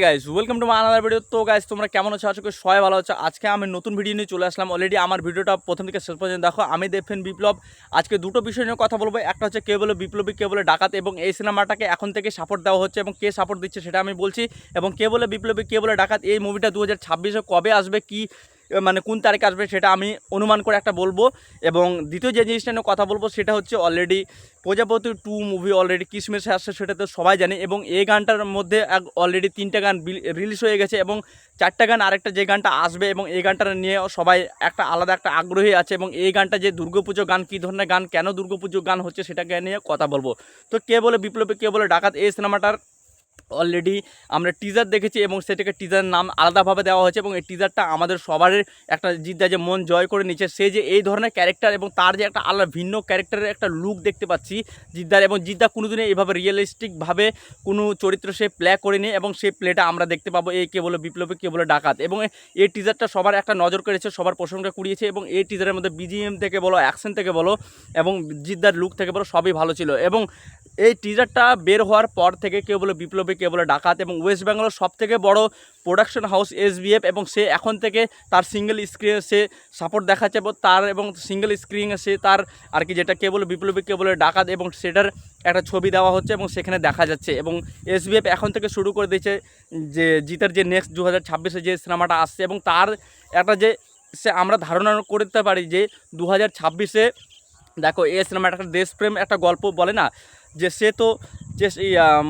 Guys welcome to my another video তো guys তোমরা কেমন আছো? আজকে সবাই ভালো আছো। আজকে আমি নতুন ভিডিও নিয়ে চলে আসলাম। অলরেডি আমার ভিডিওটা প্রথম থেকে শেষ পর্যন্ত দেখো। আমি দেখেন বিপ্লব। আজকে দুটো বিষয় নিয়ে কথা বলব। একটা হচ্ছে কে বলে বিপ্লবী, কে বলে ডাকাত এবং এই সিনেমাটাকে এখন থেকে সাপোর্ট দেওয়া হচ্ছে এবং কে সাপোর্ট দিচ্ছে সেটা আমি বলছি। এবং কে বলে বিপ্লবী, কে বলে ডাকাত, এই মুভিটা দু হাজার কবে আসবে, কি মানে কোন তারিখে আসবে সেটা আমি অনুমান করে একটা বলব। এবং দ্বিতীয় যে জিনিসটা নিয়ে কথা বলব সেটা হচ্ছে already Projapoti two movie already কিসমিসে আসছে, সেটা তো সবাই জানে। এবং এই গানটার মধ্যে অলরেডি তিনটা গান রিলিজ হয়ে গেছে এবং চারটা গান আরেকটা যে গানটা আসবে এবং এই গানটা নিয়ে সবাই একটা আলাদা একটা আগ্রহী আছে এবং এই গানটা যে দুর্গাপুজো গান, কী ধরনের গান, কেন দুর্গাপুজো গান হচ্ছে সেটাকে নিয়ে কথা বলব। তো কে বলে বিপ্লবী, কে বলে ডাকাত, এই সিনেমাটার অলরেডি আমরা টিজার দেখেছি এবং সেটাকে টিজার নাম আলাদাভাবে দেওয়া হয়েছে এবং এই টিজারটা আমাদের সবারই একটা জিদ্দা যে মন জয় করে নিচ্ছে সে যে এই ধরনের ক্যারেক্টার এবং তার যে একটা আলাদা ভিন্ন ক্যারেক্টারের একটা লুক দেখতে পাচ্ছি জিদ্দার এবং জিদ্দা কোনোদিনই এইভাবে রিয়েলিস্টিকভাবে কোনো চরিত্র সে প্লে করেনি এবং সেই প্লেটা আমরা দেখতে পাবো। এই কে বলে বিপ্লবী, কে বলে ডাকাত এবং এই টিজারটা সবার একটা নজর করেছে সবার প্রশংসা কুড়িয়েছে এবং এই টিজারের মধ্যে বিজিএম থেকে বলো অ্যাকশন থেকে বলো এবং জিদ্দার লুক থেকে বলো সবই ভালো ছিল এবং এই টিজারটা বের হওয়ার পর থেকে কেউ বলে বিপ্লবী, কেউ বলে ডাকাত এবং ওয়েস্ট বেঙ্গলের সব থেকে বড় প্রোডাকশন হাউস এসবিএফ এবং সে এখন থেকে তার সিঙ্গেল স্ক্রিনে সে সাপোর্ট দেখাচ্ছে এবং তার এবং সিঙ্গেল স্ক্রিনে সে তার আর কি যেটা কে বলে বিপ্লবী কে বলে ডাকাত এবং সেটার একটা ছবি দেওয়া হচ্ছে এবং সেখানে দেখা যাচ্ছে এবং এসবিএফ এখন থেকে শুরু করে দিয়েছে যে জিতার যে নেক্সট দু হাজার ছাব্বিশে যে সিনেমাটা আসছে এবং তার একটা যে সে আমরা ধারণা করতে পারি যে দু হাজার ছাব্বিশে দেখো এই সিনেমাটা একটা দেশপ্রেম একটা গল্প বলে না? যে সে তো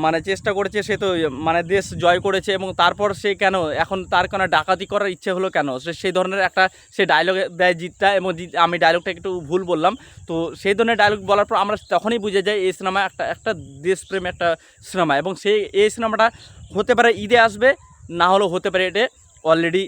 মানে চেষ্টা করেছে, সে তো মানে দেশ জয় করেছে এবং তারপর সে কেন, এখন তার কেন ডাকাতি করার ইচ্ছে হলো কেন? সে সেই ধরনের একটা, সে ডায়লগ দেয় জিতটা এবং আমি ডায়লগটা একটু ভুল বললাম। তো সেই ধরনের ডায়লগ বলার পর আমরা তখনই বুঝে যাই এই সিনেমা একটা একটা দেশপ্রেম একটা সিনেমা এবং সেই এই সিনেমাটা হতে পারে ঈদে আসবে, না হলেও হতে পারে এটা অলরেডি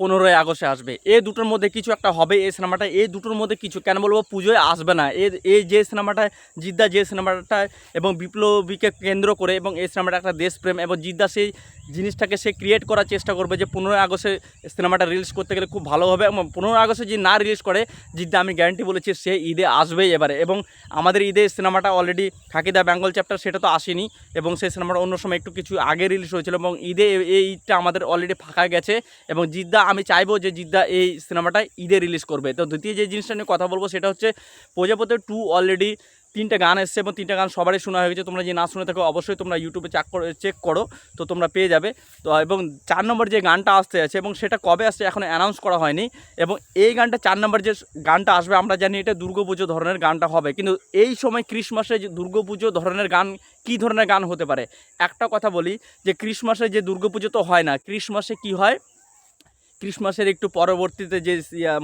পনেরোই আগস্টে আসবে। এই দুটোর মধ্যে কিছু একটা হবে এই সিনেমাটা এই দুটোর মধ্যে কিছু, কেন বলব, পুজোয় আসবে না। এ এই যে সিনেমাটা জিদ্দা যে সিনেমাটা এবং বিপ্লবীকে কেন্দ্র করে এবং এই সিনেমাটা একটা দেশপ্রেম এবং জিদ্দা সেই জিনিসটাকে সে ক্রিয়েট করার চেষ্টা করবে যে পনেরোই আগস্টে সিনেমাটা রিলিজ করতে গেলে খুব ভালো হবে এবং পনেরোই আগস্টে যদি না রিলিজ করে, জিদ্দা আমি গ্যারান্টি বলেছি সে ঈদে আসবেই এবারে এবং আমাদের ঈদে সিনেমাটা অলরেডি থাকিদা বেঙ্গল চ্যাপ্টার সেটা তো আসেনি এবং সেই সিনেমাটা অন্য সময় একটু কিছু আগে রিলিজ হয়েছিল এবং ঈদে এই ঈদটা আমাদের অলরেডি ফাঁকা গেছে এবং জিদ্দা আমি চাইব যে জিদ্দা এই সিনেমাটা ঈদে রিলিজ করবে। তো দ্বিতীয় যে জিনিসটা নিয়ে কথা বলব সেটা হচ্ছে প্রজাপতি টু অলরেডি তিনটে গান এসছে এবং তিনটে গান সবারই শোনা হয়ে গেছে। তোমরা যে না শুনে থাকো, অবশ্যই তোমরা ইউটিউবে চেক করে চেক করো, তো তোমরা পেয়ে যাবে। তো এবং চার নম্বর যে গানটা আসতে আছে এবং সেটা কবে আসছে এখন অ্যানাউন্স করা হয়নি এবং এই গানটা চার নম্বর যে গানটা আসবে, আমরা জানি এটা দুর্গাপুজো ধরনের গানটা হবে। কিন্তু এই সময় ক্রিসমাসে যে দুর্গাপুজো ধরনের গান, কী ধরনের গান হতে পারে? একটা কথা বলি যে ক্রিসমাসে যে দুর্গাপুজো তো হয় না, ক্রিসমাসে কি হয়? ক্রিসমাসের একটু পরবর্তীতে যে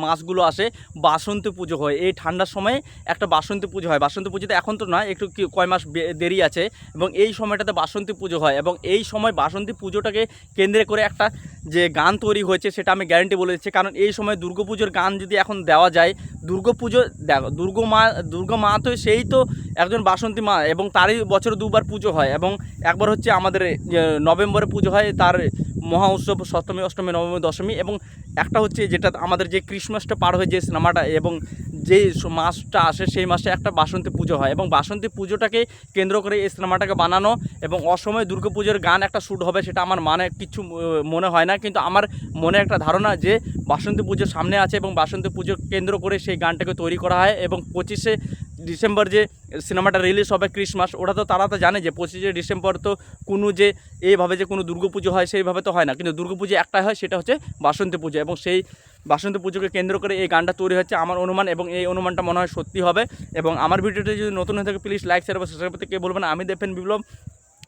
মাসগুলো আসে, বাসন্তী পুজো হয়। এই ঠান্ডার সময় একটা বাসন্তী পুজো হয়। বাসন্তী পুজোতে এখন তো নয়, একটু কয় মাস দেরি আছে। এবং এই সময়টাতে বাসন্তী পুজো হয়। এবং এই সময় বাসন্তী পুজোটাকে কেন্দ্রে করে একটা যে গান তৈরি হয়েছে, সেটা আমি গ্যারেন্টি বলে দিচ্ছি। কারণ এই সময় দুর্গাপুজোর গান যদি এখন দেওয়া যায় দুর্গাপুজো দেখো, দুর্গা মা দুর্গা মা তো সেই তো একজন বাসন্তী মা। এবং তারই বছরে দুবার পুজো হয়। এবং একবার হচ্ছে আমাদের নভেম্বরে পুজো হয়, তার মহা উৎসব সপ্তমী, অষ্টমী, নবমী, দশমী এবং একটা হচ্ছে যেটা আমাদের যে ক্রিসমাসটা পার হয়ে যে সিনেমাটা এবং যে মাসটা আসে সেই মাসে একটা বাসন্তী পুজো হয় এবং বাসন্তী পুজোটাকে কেন্দ্র করে এই সিনেমাটাকে বানানো এবং অসময় দুর্গাপুজোর গান একটা শ্যুট হবে সেটা আমার মানে কিছু মনে হয় না কিন্তু আমার মনে একটা ধারণা যে বাসন্তী পুজো সামনে আছে এবং বাসন্তী পুজো কেন্দ্র করে সেই গানটাকে তৈরি করা হয় এবং পঁচিশে ডিসেম্বর যে সিনেমাটা রিলিজ হবে ক্রিসমাস ওটা তো তারা তো জানে যে পঁচিশে ডিসেম্বর তো কোনো যে এইভাবে যে কোনো দুর্গাপুজো হয় সেইভাবে তো হয় না। কিন্তু দুর্গাপুজো একটাই হয়, সেটা হচ্ছে বাসন্তী পুজো এবং সেই বাসন্তী পুজোকে কেন্দ্র করে এই গানটা তৈরি হচ্ছে আমার অনুমান এবং এই অনুমানটা মনে হয় সত্যি হবে। এবং আমার ভিডিওটা যদি নতুন হয়ে থাকে প্লিজ লাইক শেয়ার এবং সাবস্ক্রাইব করতে কে বলবেন আমি দেখবেন বিপ্লব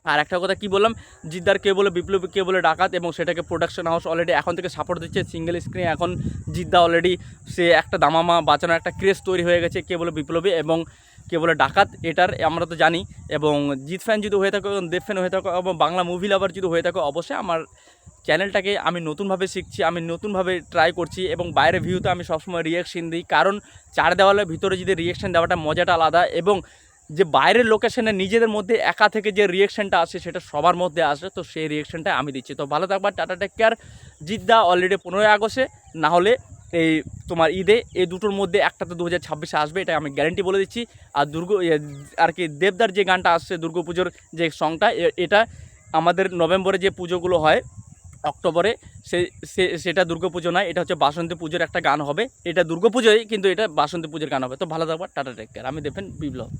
আর একটা কথা কি বললাম? জিদ্দার কে বলে, বিপ্লবী কে বলে ডাকাত এবং সেটাকে প্রোডাকশন হাউস অলরেডি এখন থেকে সাপোর্ট দিচ্ছে। সিঙ্গেল স্ক্রিনে এখন জিদ্দা অলরেডি সে একটা দামামা বাঁচানোর একটা ক্রেজ তৈরি হয়ে গেছে কে বলে বিপ্লবী এবং কে বলে ডাকাত, এটার আমরা তো জানি। এবং জিৎ ফ্যান যদি হয়ে থাকো এবং দেব ফ্যান হয়ে থাকো এবং বাংলা মুভি লাভার যদি হয়ে থাকো, অবশ্যই আমার চ্যানেলটাকে আমি নতুনভাবে শিখছি, আমি নতুনভাবে ট্রাই করছি এবং বাইরে ভিউতে আমি সবসময় রিয়াকশন দিই। কারণ চার দেওয়ালের ভিতরে যদি রিয়াকশন দেওয়াটা মজাটা আলাদা এবং যে বাইরের লোকেশনে নিজেদের মধ্যে একা থেকে যে রিয়াকশনটা আসে সেটা সবার মধ্যে আসে, তো সেই রিয়াকশনটা আমি দিচ্ছি। তো ভালো থাকবার টাটা টেক কেয়ার জিদ্দা অলরেডি পনেরোই আগস্টে, না হলে এই তোমার ঈদে এই দুটোর মধ্যে একটা তো দু হাজার ছাব্বিশে আসবে এটা আমি গ্যারেন্টি বলে দিচ্ছি। আর দুর্গ আর কি দেবদার যে গানটা আসছে দুর্গাপুজোর যে সংটা এটা আমাদের নভেম্বরে যে পুজোগুলো হয়, অক্টোবরে, সে সেটা দুর্গা পুজো নয়, এটা হচ্ছে বাসন্তী পুজোর একটা গান হবে। এটা দুর্গা পুজোই, কিন্তু এটা বাসন্তী পুজোর গান হবে। তো ভালো থাকবা, টাটা টেক কেয়ার আমি দেখবেন বিপ্লব।